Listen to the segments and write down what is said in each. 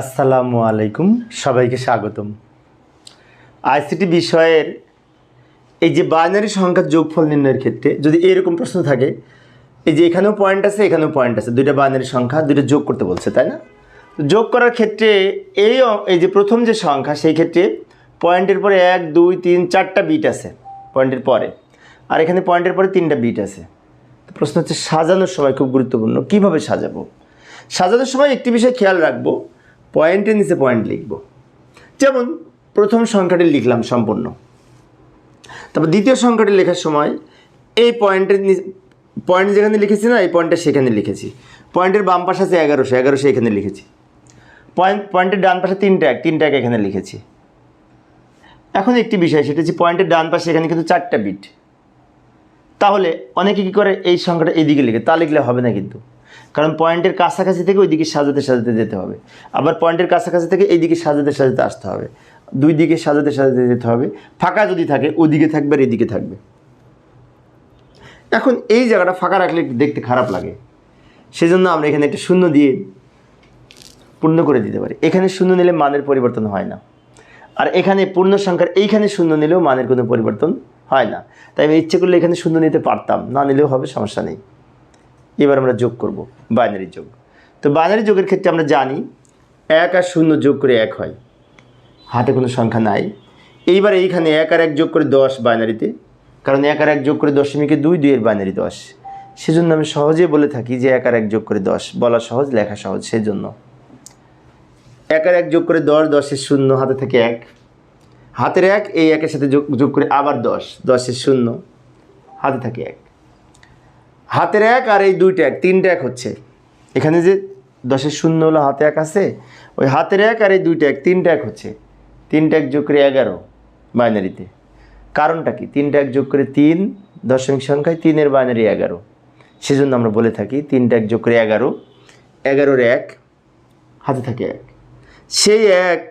আসসালামু আলাইকুম, সবাইকে স্বাগতম। আইসিটি বিষয়ের এই যে বাইনারি সংখ্যার যোগফল নির্ণয়ের ক্ষেত্রে যদি এরকম প্রশ্ন থাকে, এই যে এখানেও পয়েন্ট আছে, এখানেও পয়েন্ট আছে, দুইটা বাইনারি সংখ্যা, দুইটা যোগ করতে বলছে, তাই না? যোগ করার ক্ষেত্রে এই এই যে প্রথম যে সংখ্যা, সেই ক্ষেত্রে পয়েন্টের পরে এক, দুই, তিন, চারটা বিট আছে পয়েন্টের পরে। আর এখানে পয়েন্টের পরে তিনটা বিট আছে। প্রশ্ন হচ্ছে, সাজানোর সময় খুব গুরুত্বপূর্ণ, কীভাবে সাজাবো? সাজানোর সময় একটি বিষয় খেয়াল রাখব পয়েন্টের নিচে পয়েন্ট লিখব। যেমন, প্রথম সংখ্যাটি লিখলাম সম্পূর্ণ। তারপর দ্বিতীয় সংখ্যাটি লেখার সময়, এই পয়েন্টের পয়েন্ট যেখানে লিখেছি না, এই পয়েন্টটা সেখানে লিখেছি। পয়েন্টের বাম পাশে আছে এগারোশো এগারোশো এখানে লিখেছি। পয়েন্ট, পয়েন্টের ডান পাশে তিনটা এক তিনটা এক এখানে লিখেছি। এখন একটি বিষয়, সেটা হচ্ছে পয়েন্টের ডান পাশে এখানে কিন্তু চারটা বিট তাহলে অনেকে কী করে এই সংখ্যাটা এইদিকে লিখে, তা লিখলে হবে না কিন্তু। কারণ পয়েন্টের কাছাকাছি থেকে ওইদিকে সাজাতে সাজাতে যেতে হবে। আবার পয়েন্টের কাছাকাছি থেকে এইদিকে সাজাতে সাজাতে আসতে হবে। দুই দিকে সাজাতে সাজাতে যেতে হবে। ফাঁকা যদি থাকে ওদিকে থাকবে আর এদিকে থাকবে। এখন এই জায়গাটা ফাঁকা রাখলে দেখতে খারাপ লাগে। সেজন্য আমরা এখানে একটা শূন্য দিয়ে পূর্ণ করে দিতে পারি। এখানে শূন্য নিলে মানের পরিবর্তন হয় না। আর এখানে পূর্ণ সংখ্যার এইখানে শূন্য নিলেও মানের কোনো পরিবর্তন হয় না। তাই আমি ইচ্ছে করলে এখানে শূন্য নিতে পারতাম। না নিলেও হবে, সমস্যা নেই। এবার আমরা যোগ করব বাইনারি যোগ। তো বাইনারি যোগের ক্ষেত্রে আমরা জানি এক আর শূন্য যোগ করে এক হয়। হাতে কোনো সংখ্যা নাই। এইবার এইখানে এক আর এক যোগ করে দশ বাইনারিতে কারণ এক আর এক যোগ করে দশমিকে দুই, দুইয়ের বাইনারি দশ। সেজন্য আমি সহজেই বলে থাকি যে এক আর এক যোগ করে দশ, বলা সহজ, লেখা সহজ, সেজন্য। এক আর এক যোগ করে দশ, দশের শূন্য হাতে থেকে এক। হাতের এক, এই একের সাথে যোগ যোগ করে আবার দশ, দশের শূন্য হাতে থাকে এক। হাতের এক আর এই দুইটা এক, তিনটা এক হচ্ছে। এখানে যে দশের শূন্য হলো হাতে এক আছে, ওই হাতের এক আর এই দুইটা এক, তিনটা এক হচ্ছে। তিনটা এক যোগ করে এগারো বাইনারিতে। কারণটা কি? তিনটা এক যোগ করে তিন দশমিক সংখ্যায় তিনের বাইনারি এগারো। সেজন্য আমরা বলে থাকি তিনটা এক যোগ করে এগারো, এগারোর এক, হাতে থাকে এক। সেই এক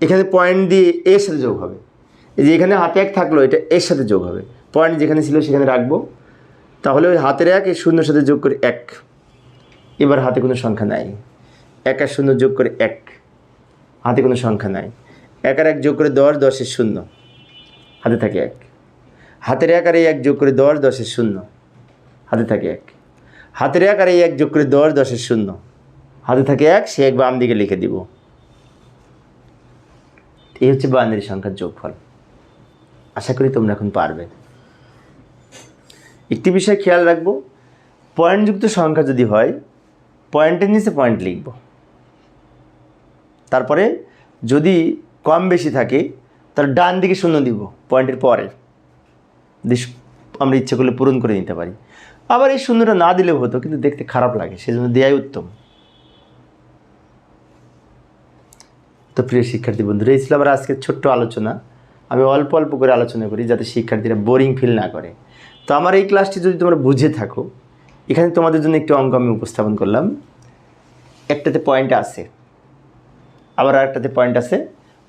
এখানে পয়েন্ট দিয়ে এর সাথে যোগ হবে। যে এখানে হাতে এক থাকল, এটা এর সাথে যোগ হবে। পয়েন্ট যেখানে ছিল সেখানে রাখব। তাহলে ওই হাতের এক, এই শূন্যর সাথে যোগ করে এক। এবার হাতে কোনো সংখ্যা নাই। এক আর শূন্য যোগ করে এক। হাতে কোনো সংখ্যা নাই। এক আর এক যোগ করে দশ দশের শূন্য। হাতে থাকে এক। হাতের এক আর এই এক যোগ করে দশ দশের শূন্য। হাতে থাকে এক। হাতের এক আর এই এক যোগ করে দশ দশের শূন্য। হাতে থাকে এক, সে এক বাম দিকে লিখে দিব। এই হচ্ছে বাইনারি সংখ্যার যোগফল। আশা করি তোমরা এখন পারবে। একটি বিষয় খেয়াল রাখব। পয়েন্টযুক্ত সংখ্যা যদি হয়, পয়েন্টের নিচে পয়েন্ট লিখব। তারপরে যদি কম বেশি থাকে তাহলে ডান দিকে শূন্য দিব, পয়েন্টের পরে আমরা ইচ্ছে করলে পূরণ করে নিতে পারি। আবার এই শূন্যটা না দিলেও হতো, কিন্তু দেখতে খারাপ লাগে, সেজন্য দেয়াই উত্তম। তো প্রিয় শিক্ষার্থী বন্ধুরা, এই ছিল আমার আজকের ছোট্ট আলোচনা। আমি অল্প অল্প করে আলোচনা করি, যাতে শিক্ষার্থীরা বোরিং ফিল না করে। তো আমার এই ক্লাসটি যদি তোমরা বুঝে থাকো, এখানে তোমাদের জন্য একটি অঙ্ক আমি উপস্থাপন করলাম। একটাতে পয়েন্ট আছে, আবার আরেকটাতে পয়েন্ট আছে।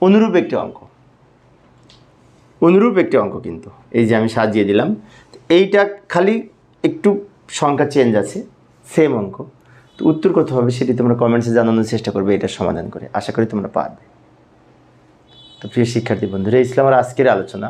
অনুরূপ একটি অঙ্ক। অনুরূপ একটি অঙ্ক কিন্তু, এই যে আমি সাজিয়ে দিলাম। এইটা খালি একটু সংখ্যা চেঞ্জ আছে সেম অঙ্ক। তো উত্তর কত হবে সেটি তোমরা কমেন্টসে জানানোর চেষ্টা করবে এটা সমাধান করে। আশা করি তোমরা পারবে। তো প্রিয় শিক্ষার্থী বন্ধুরা ছিল আজকের আলোচনা।